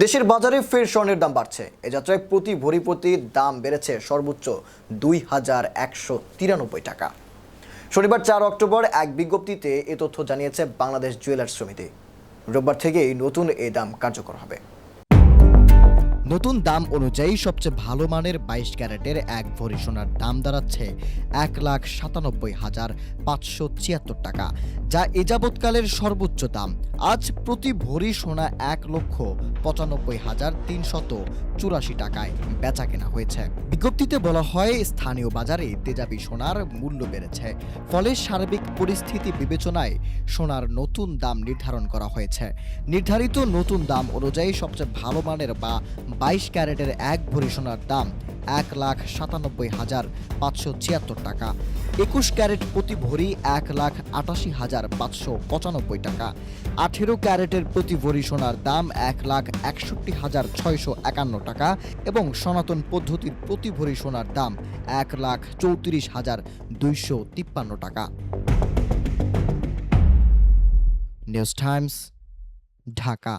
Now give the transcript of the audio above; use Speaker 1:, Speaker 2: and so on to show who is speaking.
Speaker 1: দেশের বাজারে ফের স্বর্ণের দাম বাড়ছে। এ যাত্রায় প্রতি ভরি প্রতি দাম বেড়েছে সর্বোচ্চ দুই হাজার একশো তিরানব্বই টাকা। শনিবার চার অক্টোবর এক বিজ্ঞপ্তিতে এ তথ্য জানিয়েছে বাংলাদেশ জুয়েলার্স সমিতি। রোববার থেকেই নতুন এ দাম কার্যকর হবে। নতুন দাম অনুযায়ী সবচেয়ে ভালো মানের বাইশ ক্যারেটের এক ভরি সোনার দাম দাঁড়াচ্ছে এক লাখ সাতানব্বই হাজার পাঁচশো ছিয়াত্তর টাকা, যা এ যাবৎকালের সর্বোচ্চ দাম। আজ প্রতি ভরি সোনা এক লক্ষ পঁচানব্বই হাজার তিনশত চুরাশি টাকায় বেচা কেনা হয়েছে। বিজ্ঞপ্তিতে বলা হয়, স্থানীয় বাজারে তেজাবি সোনার মূল্য বেড়েছে, ফলে সার্বিক পরিস্থিতি বিবেচনায় সোনার নতুন দাম নির্ধারণ করা হয়েছে। নির্ধারিত নতুন দাম অনুযায়ী সবচেয়ে ভালো মানের বা বাইশ ক্যারেটের এক ভরি সোনার দাম এক লাখ সাতানব্বই হাজার পাঁচশো ছিয়াত্তর টাকা। একুশ ক্যারেট প্রতি ভরি এক লাখ আটাশি হাজার পাঁচশো পঁচানব্বই টাকা। আঠেরো ক্যারেটের প্রতি ভরি সোনার দাম এক লাখ একষট্টি হাজার ছয়শো একান্ন টাকা এবং সনাতন পদ্ধতির প্রতি ভরি সোনার দাম এক লাখ চৌত্রিশ হাজার দুইশো তিপ্পান্ন টাকা। News times, Dhaka.